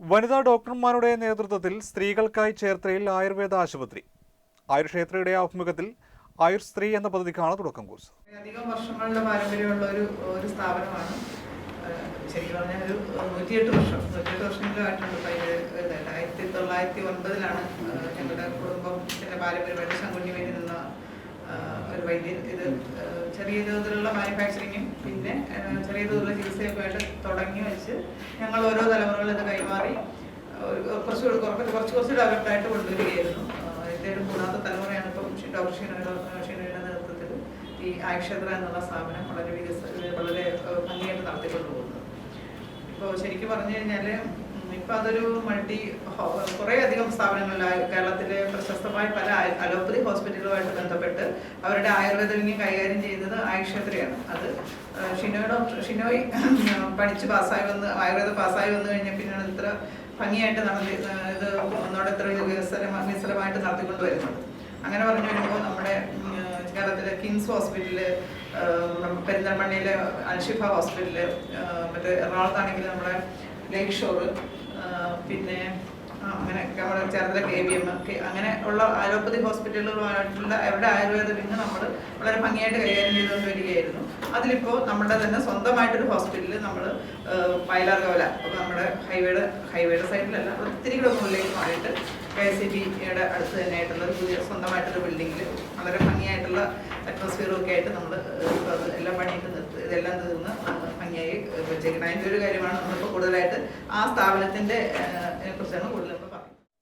വനിതാ ഡോക്ടർമാരുടെ നേതൃത്വത്തിൽ സ്ത്രീകൾക്കായി ചേർത്തലയിൽ ആയുർവേദ ആശുപത്രി. ആയുർക്ഷേത്രയുടെ ആഭിമുഖ്യത്തിൽ ആയുർ സ്ത്രീ എന്ന പദ്ധതിക്കാണ് തുടക്കം കുറിച്ചത്. അധികം വർഷങ്ങളുടെ പാരമ്പര്യമുള്ള ഒരു ഒരു സ്ഥാപനമാണ്. ശരിക്കും പറഞ്ഞാൽ ഒരു നൂറ്റിയെട്ട് വർഷം നൂറ്റിയെട്ട് വർഷങ്ങളിലായിട്ടുണ്ട് ആയിരത്തി തൊള്ളായിരത്തി ഒൻപതിലാണ് ഞങ്ങളുടെ കുടുംബം പാരമ്പര്യമായിട്ട് ശങ്കുണ്ണി വേണ്ടി നിന്ന ഒരു വൈദ്യൻ ഇത് ചെറിയ തോതിലുള്ള മാനുഫാക്ചറിങ്ങും പിന്നെ ചെറിയ തോതിലുള്ള ചികിത്സയൊക്കെ ആയിട്ട് തുടങ്ങി വെച്ച് ഞങ്ങൾ ഓരോ തലമുറകളിൽ ഇത് കൈമാറി കുറച്ച് കുറച്ച് കുറച്ച് കുറച്ച് ഡെവലപ്ഡായിട്ട് കൊണ്ടുവരികയായിരുന്നു. ഏറ്റവും മൂന്നാമത്തെ തലമുറയാണ് ഇപ്പം ഡോക്ടർ ഷീനയുടെ ഷീനയുടെ നേതൃത്വത്തിൽ ഈ ആയുക്ഷേത്ര എന്നുള്ള സ്ഥാപനം വളരെ വികസ വളരെ ഭംഗിയായിട്ട് നടത്തിക്കൊണ്ടു പോകുന്നത് ഇപ്പോൾ ശരിക്കും പറഞ്ഞു കഴിഞ്ഞാൽ ഇപ്പം അതൊരു മൾട്ടി കുറേ അധികം സ്ഥാപനങ്ങളിൽ കേരളത്തിലെ പ്രശസ്തമായ പല അലോപ്പതി ഹോസ്പിറ്റലുമായിട്ട് ബന്ധപ്പെട്ട് അവരുടെ ആയുർവേദ വിങ് കൈകാര്യം ചെയ്യുന്നത് ആയുക്ഷേത്രയാണ് അത് ഏഹ് ഷിനോയ് പഠിച്ച് പാസ്സായി വന്ന് ആയുർവേദം പാസ്സായി വന്നു കഴിഞ്ഞാൽ പിന്നെയാണ് ഇത്ര ഭംഗിയായിട്ട് നടത്തി ഇത് ഒന്നോടെ ഇത്ര വികസന വികസനമായിട്ട് നടത്തിക്കൊണ്ട് വരുന്നത്. അങ്ങനെ പറഞ്ഞു വരുമ്പോൾ നമ്മുടെ കേരളത്തിലെ കിങ്സ് ഹോസ്പിറ്റലിൽ പെരിന്തൽമണ്ണയിലെ അൽഷിഫ ഹോസ്പിറ്റൽ മറ്റേ എറണാകുളത്താണെങ്കിൽ നമ്മുടെ ലേക്ക് ഷോറ് പിന്നെ അങ്ങനെ ചേർത്തല കെ വി എം അങ്ങനെ ഉള്ള അലോപ്പതി ഹോസ്പിറ്റലുകളുമായിട്ടുള്ള അവരുടെ ആയുർവേദ വിങ് നമ്മൾ വളരെ ഭംഗിയായിട്ട് കൈകാര്യം ചെയ്തുകൊണ്ട് വരികയായിരുന്നു. അതിലിപ്പോൾ നമ്മുടെ തന്നെ സ്വന്തമായിട്ടൊരു ഹോസ്പിറ്റലിൽ നമ്മൾ വയലാർ അപ്പോൾ നമ്മുടെ ഹൈവേയുടെ ഹൈവേയുടെ സൈഡിലല്ല ഒത്തിരി കൂടെ മുകളിലേക്ക് മാറിയിട്ട് കെ എസ് സി ബിയുടെ അടുത്ത് തന്നെയായിട്ടുള്ള ഒരു പുതിയ സ്വന്തമായിട്ടൊരു ബിൽഡിങ്ങിൽ വളരെ ഭംഗിയായിട്ടുള്ള അറ്റ്മോസ്ഫിയറും ഒക്കെ ആയിട്ട് നമ്മൾ എല്ലാം പണിയിട്ട് നിർത്തി ഇതെല്ലാം തീർന്ന് ഭംഗിയായി വെച്ചേക്കുന്നത്. അതിന്റെ ഒരു കാര്യമാണ് നമ്മളിപ്പോൾ കൂടുതലായിട്ട് ആ സ്ഥാപനത്തിന്റെ കുറിച്ചാണ് കൂടുതൽ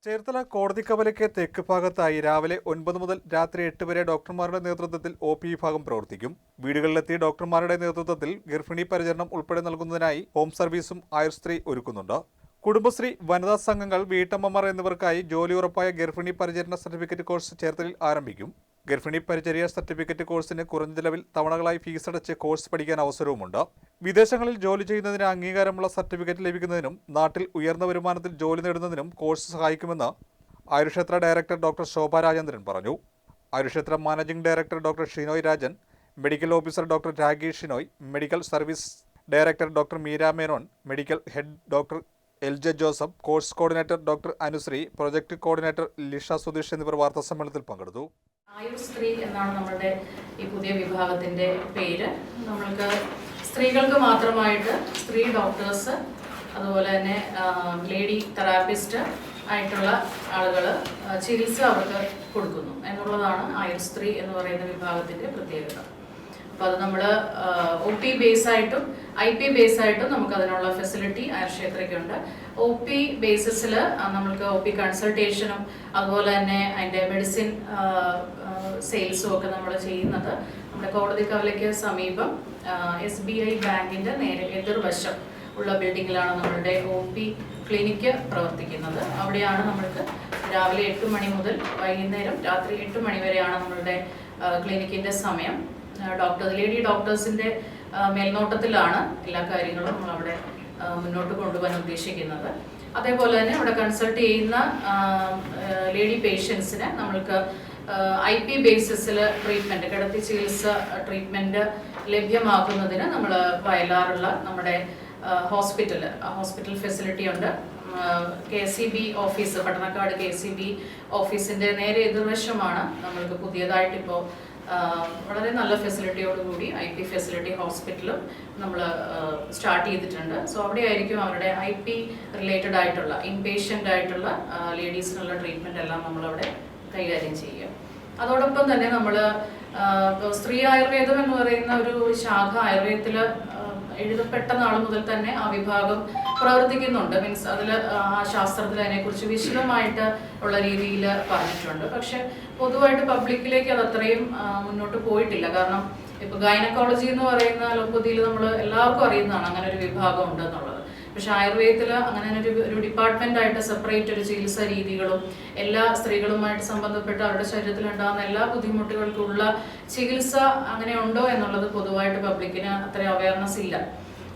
ചേർത്തല കോടതി കവലയ്ക്ക് തെക്ക് ഭാഗത്തായി രാവിലെ ഒൻപത് മുതൽ രാത്രി എട്ട് വരെ ഡോക്ടർമാരുടെ നേതൃത്വത്തിൽ ഒ പി വിഭാഗം പ്രവർത്തിക്കും. വീടുകളിലെത്തി ഡോക്ടർമാരുടെ നേതൃത്വത്തിൽ ഗർഭിണി പരിചരണം ഉൾപ്പെടെ നൽകുന്നതിനായി ഹോം സർവീസും ആയുർ സ്ത്രീ ഒരുക്കുന്നുണ്ട്. കുടുംബശ്രീ വനിതാ സംഘങ്ങൾ വീട്ടമ്മമാർ എന്നിവർക്കായി ജോലി ഉറപ്പായ ഗർഭിണി പരിചരണ സർട്ടിഫിക്കറ്റ് കോഴ്സ് ചേർത്തലയിൽ ആരംഭിക്കും. ഗർഭിണി പരിചര്യ സർട്ടിഫിക്കറ്റ് കോഴ്സിന് കുറഞ്ഞ ചെലവിൽ തവണകളായി ഫീസ് അടച്ച് കോഴ്സ് പഠിക്കാൻ അവസരവുമുണ്ട്. വിദേശങ്ങളിൽ ജോലി ചെയ്യുന്നതിന് അംഗീകാരമുള്ള സർട്ടിഫിക്കറ്റ് ലഭിക്കുന്നതിനും നാട്ടിൽ ഉയർന്ന വരുമാനത്തിൽ ജോലി നേടുന്നതിനും കോഴ്സ് സഹായിക്കുമെന്ന് ആയുർക്ഷേത്ര ഡയറക്ടർ ഡോക്ടർ ശോഭ രാജേന്ദ്രൻ പറഞ്ഞു. Ayurkshetra managing director doctor Shinoy Rajan medical officer doctor Ragesh Shinoy medical service director doctor Meera Menon medical head doctor L J Joseph course coordinator doctor Anushree project coordinator Lisha Sudheesh എന്നിവർ വാർത്താ സമ്മേളനത്തിൽ പങ്കെടുത്തു. ആയുർ സ്ത്രീ എന്നാണ് നമ്മളുടെ ഈ പുതിയ വിഭാഗത്തിന്റെ പേര്. നമ്മൾക്ക് സ്ത്രീകൾക്ക് മാത്രമായിട്ട് സ്ത്രീ ഡോക്ടേഴ്സ് അതുപോലെ തന്നെ ലേഡി തെറാപ്പിസ്റ്റ് ആയിട്ടുള്ള ആളുകൾ ചികിത്സ അവർക്ക് കൊടുക്കുന്നു. എന്നുള്ളതാണ് ആയുർ സ്ത്രീ എന്ന് പറയുന്ന വിഭാഗത്തിന്റെ പ്രത്യേകത. അപ്പോൾ അത് നമ്മൾ ഒ പി ബേസ് ആയിട്ടും ഐ പി ബേസ് ആയിട്ടും നമുക്ക് അതിനുള്ള ഫെസിലിറ്റി ആയുർക്ഷേത്രയ്ക്കുണ്ട് ഒ പി ബേസിസിൽ നമ്മൾക്ക് ഒ പി കൺസൾട്ടേഷനും അതുപോലെ തന്നെ അതിന്റെ മെഡിസിൻ സെയിൽസും ഒക്കെ നമ്മൾ ചെയ്യുന്നത്. നമ്മുടെ കോടതി കവലയ്ക്ക് സമീപം എസ് ബി ഐ ബാങ്കിന്റെ നേരെ എതിർവശം ഉള്ള ബിൽഡിങ്ങിലാണ് നമ്മളുടെ ഒ പി ക്ലിനിക്ക് പ്രവർത്തിക്കുന്നത്. അവിടെയാണ് നമ്മൾക്ക് രാവിലെ എട്ട് മണി മുതൽ വൈകുന്നേരം രാത്രി എട്ട് മണി വരെയാണ് നമ്മളുടെ ക്ലിനിക്കിന്റെ സമയം. ഡോക്ടർ ലേഡി ഡോക്ടേഴ്സിന്റെ മേൽനോട്ടത്തിലാണ് എല്ലാ കാര്യങ്ങളും അവിടെ മുന്നോട്ട് കൊണ്ടുപോകാൻ ഉദ്ദേശിക്കുന്നത്. അതേപോലെ തന്നെ ഇവിടെ കൺസൾട്ട് ചെയ്യുന്ന ലേഡി പേഷ്യൻസിന് നമ്മൾക്ക് ഐ പി ബേസിസിൽ ട്രീറ്റ്മെന്റ് കിടത്തി ചികിത്സ ട്രീറ്റ്മെന്റ് ലഭ്യമാക്കുന്നതിന് നമ്മൾ വയലാറുള്ള നമ്മുടെ ഹോസ്പിറ്റൽ ഹോസ്പിറ്റൽ ഫെസിലിറ്റി ഉണ്ട്. K C B office Pattanakkad K C B ഓഫീസിന്റെ നേരെ എതിർവശമാണ് നമ്മൾക്ക് പുതിയതായിട്ട് ഇപ്പോൾ വളരെ നല്ല ഫെസിലിറ്റിയോടുകൂടി ഐ പി ഫെസിലിറ്റി ഹോസ്പിറ്റലും നമ്മൾ സ്റ്റാർട്ട് ചെയ്തിട്ടുണ്ട്. സോ അവിടെ ആയിരിക്കും അവരുടെ ഐ പി റിലേറ്റഡ് ആയിട്ടുള്ള ഇൻപേഷ്യന്റ് ആയിട്ടുള്ള ലേഡീസിനുള്ള ട്രീറ്റ്മെന്റ് എല്ലാം നമ്മളവിടെ കൈകാര്യം ചെയ്യും അതോടൊപ്പം തന്നെ നമ്മൾ സ്ത്രീ ആയുർവേദം എന്ന് പറയുന്ന ഒരു ശാഖ ആയുർവേദത്തിൽ എഴുതപ്പെട്ട നാൾ മുതൽ തന്നെ ആ വിഭാഗം പ്രവർത്തിക്കുന്നുണ്ട്. മീൻസ് അതിൽ ആ ശാസ്ത്രത്തിൽ അതിനെക്കുറിച്ച് വിശദമായിട്ട് ഉള്ള രീതിയിൽ പറഞ്ഞിട്ടുണ്ട്. പക്ഷെ പൊതുവായിട്ട് പബ്ലിക്കിലേക്ക് അത് അത്രയും മുന്നോട്ട് പോയിട്ടില്ല. കാരണം ഇപ്പൊ ഗൈനക്കോളജി എന്ന് പറയുന്ന അലോപ്പതിയിൽ നമ്മൾ എല്ലാവർക്കും അറിയുന്നതാണ്. അങ്ങനെ ഒരു വിഭാഗം ഉണ്ട് എന്നുള്ളത് പക്ഷെ ആയുർവേദത്തിൽ അങ്ങനെ ഒരു ഒരു ഡിപ്പാർട്ട്മെന്റ് ആയിട്ട് സെപ്പറേറ്റ് ഒരു ചികിത്സാ രീതികളും എല്ലാ സ്ത്രീകളുമായിട്ട് സംബന്ധപ്പെട്ട് അവരുടെ ശരീരത്തിൽ ഉണ്ടാകുന്ന എല്ലാ ബുദ്ധിമുട്ടുകൾക്കുള്ള ചികിത്സ അങ്ങനെ ഉണ്ടോ എന്നുള്ളത് പൊതുവായിട്ട് പബ്ലിക്കിന് അത്ര അവയർനെസ് ഇല്ല.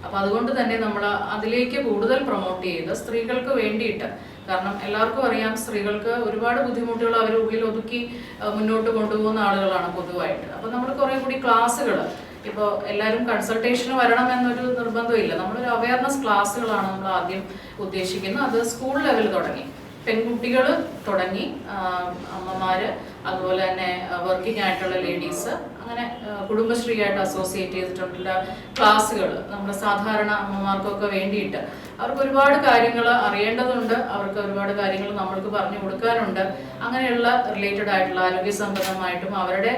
അപ്പൊ അതുകൊണ്ട് തന്നെ നമ്മൾ അതിലേക്ക് കൂടുതൽ പ്രൊമോട്ട് ചെയ്ത് സ്ത്രീകൾക്ക് വേണ്ടിയിട്ട് കാരണം എല്ലാവർക്കും അറിയാം സ്ത്രീകൾക്ക് ഒരുപാട് ബുദ്ധിമുട്ടുകൾ അവർ ഉള്ളിൽ ഒതുക്കി മുന്നോട്ട് കൊണ്ടുപോകുന്ന ആളുകളാണ് പൊതുവായിട്ട്. അപ്പൊ നമ്മൾ കുറെ കൂടി ക്ലാസ്സുകൾ ഇപ്പോൾ എല്ലാവരും കൺസൾട്ടേഷന് വരണം എന്നൊരു നിർബന്ധമില്ല. നമ്മളൊരു അവയർനെസ് ക്ലാസ്സുകളാണ് നമ്മൾ ആദ്യം ഉദ്ദേശിക്കുന്നത്. അത് സ്കൂൾ ലെവൽ തുടങ്ങി. പെൺകുട്ടികൾ തുടങ്ങി അമ്മമാർ അതുപോലെ തന്നെ വർക്കിംഗ് ആയിട്ടുള്ള ലേഡീസ് അങ്ങനെ കുടുംബശ്രീയായിട്ട് അസോസിയേറ്റ് ചെയ്തിട്ടുള്ള ക്ലാസ്സുകൾ നമ്മുടെ സാധാരണ അമ്മമാർക്കൊക്കെ വേണ്ടിയിട്ട്. അവർക്ക് ഒരുപാട് കാര്യങ്ങൾ അറിയേണ്ടതുണ്ട്. അവർക്ക് ഒരുപാട് കാര്യങ്ങൾ നമ്മൾക്ക് പറഞ്ഞു കൊടുക്കാനുണ്ട്. അങ്ങനെയുള്ള റിലേറ്റഡ് ആയിട്ടുള്ള ആരോഗ്യ സംബന്ധമായിട്ടും അവരുടെ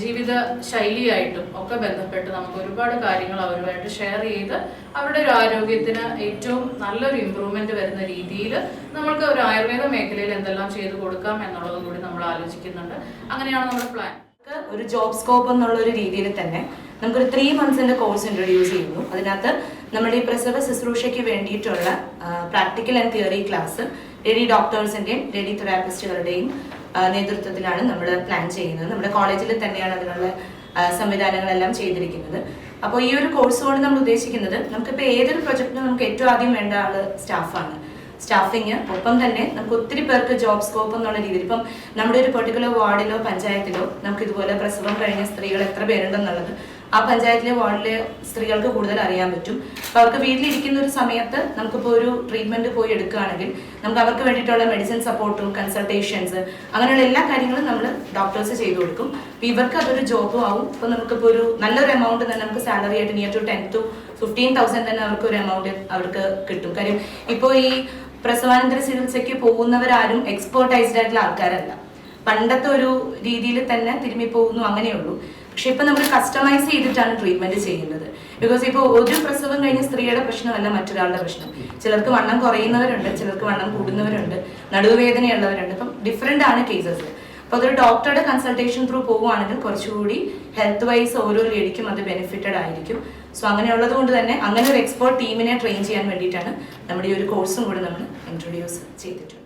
ജീവിത ശൈലിയായിട്ടും ഒക്കെ ബന്ധപ്പെട്ട് നമുക്ക് ഒരുപാട് കാര്യങ്ങൾ അവരുമായിട്ട് ഷെയർ ചെയ്ത് അവരുടെ ഒരു ആരോഗ്യത്തിന് ഏറ്റവും നല്ലൊരു ഇമ്പ്രൂവ്മെന്റ് വരുന്ന രീതിയിൽ നമ്മൾക്ക് ഒരു ആയുർവേദ മേഖലയിൽ എന്തെല്ലാം ചെയ്തു കൊടുക്കാം എന്നുള്ളത് കൂടി നമ്മൾ ആലോചിക്കുന്നുണ്ട്. അങ്ങനെയാണ് നമ്മുടെ പ്ലാൻ ഒരു ജോബ് സ്കോപ്പ് എന്നുള്ള ഒരു രീതിയിൽ തന്നെ നമുക്കൊരു ത്രീ മന്ത്സിന്റെ കോഴ്സ് ഇൻട്രൊഡ്യൂസ് ചെയ്യുന്നു. അതിനകത്ത് നമ്മുടെ ഈ പ്രസവ ശുശ്രൂഷയ്ക്ക് വേണ്ടിയിട്ടുള്ള practical and theory class ready ഡോക്ടേഴ്സിന്റെയും ready തെറാപ്പിസ്റ്റുകളുടെയും നേതൃത്വത്തിലാണ് നമ്മൾ പ്ലാൻ ചെയ്യുന്നത്. നമ്മുടെ കോളേജിൽ തന്നെയാണ് അതിനുള്ള സംവിധാനങ്ങളെല്ലാം ചെയ്തിരിക്കുന്നത്. അപ്പോൾ ഈ ഒരു കോഴ്സ് കൊണ്ട് നമ്മൾ ഉദ്ദേശിക്കുന്നത് നമുക്കിപ്പോൾ ഏതൊരു പ്രൊജക്റ്റിനും നമുക്ക് ഏറ്റവും ആദ്യം വേണ്ട ആൾ സ്റ്റാഫാണ് സ്റ്റാഫിങ് ഒപ്പം തന്നെ നമുക്ക് ഒത്തിരി പേർക്ക് ജോബ് സ്കോപ്പ് എന്നുള്ള രീതിയിൽ ഇപ്പം നമ്മുടെ ഒരു പെർട്ടിക്കുലർ വാർഡിലോ പഞ്ചായത്തിലോ നമുക്ക് ഇതുപോലെ പ്രസവം കഴിഞ്ഞ സ്ത്രീകൾ എത്ര പേരുണ്ടെന്നുള്ളത് ആ പഞ്ചായത്തിലെ വാർഡിലെ സ്ത്രീകൾക്ക് കൂടുതൽ അറിയാൻ പറ്റും. അപ്പൊ അവർക്ക് വീട്ടിലിരിക്കുന്ന ഒരു സമയത്ത് നമുക്കിപ്പോൾ ഒരു ട്രീറ്റ്മെന്റ് പോയി എടുക്കുകയാണെങ്കിൽ നമുക്ക് അവർക്ക് വേണ്ടിയിട്ടുള്ള മെഡിസിൻ സപ്പോർട്ടും കൺസൾട്ടേഷൻസ് അങ്ങനെയുള്ള എല്ലാ കാര്യങ്ങളും നമ്മൾ ഡോക്ടേഴ്സ് ചെയ്തു കൊടുക്കും. അപ്പൊ ഇവർക്ക് അതൊരു ജോബും ആവും. ഇപ്പൊ നമുക്കിപ്പോൾ ഒരു നല്ലൊരു എമൗണ്ട് തന്നെ നമുക്ക് സാലറി ആയിട്ട് near to ten to fifteen thousand തന്നെ അവർക്ക് ഒരു എമൗണ്ട് അവർക്ക് കിട്ടും. കാര്യം ഇപ്പോൾ ഈ പ്രസവാനന്തര ചികിത്സയ്ക്ക് പോകുന്നവരാരും എക്സ്പേർട്ടൈസ്ഡ് ആയിട്ടുള്ള ആൾക്കാരല്ല. പണ്ടത്തെ ഒരു രീതിയിൽ തന്നെ തിരുമ്മി പോകുന്നു അങ്ങനെയുള്ളൂ. പക്ഷെ ഇപ്പൊ നമ്മൾ കസ്റ്റമൈസ് ചെയ്തിട്ടാണ് ട്രീറ്റ്മെന്റ് ചെയ്യുന്നത്. ബിക്കോസ് ഇപ്പോൾ ഒരു പ്രസവം കഴിഞ്ഞ സ്ത്രീയുടെ പ്രശ്നമല്ല മറ്റൊരാളുടെ പ്രശ്നം. ചിലർക്ക് വണ്ണം കുറയുന്നവരുണ്ട് ചിലർക്ക് വണ്ണം കൂടുന്നവരുണ്ട് നടുവേദനയുള്ളവരുണ്ട്. അപ്പം ഡിഫറെന്റ് ആണ് കേസസ് അപ്പോൾ അതൊരു ഡോക്ടറുടെ കൺസൾട്ടേഷൻ ത്രൂ പോവുകയാണെങ്കിൽ കുറച്ചുകൂടി ഹെൽത്ത് വൈസ് ഓരോ ലേഡിക്കും അത് ബെനിഫിറ്റഡ് ആയിരിക്കും. സോ അങ്ങനെയുള്ളത് കൊണ്ട് തന്നെ അങ്ങനെ ഒരു എക്സ്പേർട്ട് ടീമിനെ ട്രെയിൻ ചെയ്യാൻ വേണ്ടിയിട്ടാണ് നമ്മുടെ ഈ ഒരു കോഴ്സും കൂടെ നമ്മൾ ഇൻട്രൊഡ്യൂസ് ചെയ്തിട്ടുണ്ട്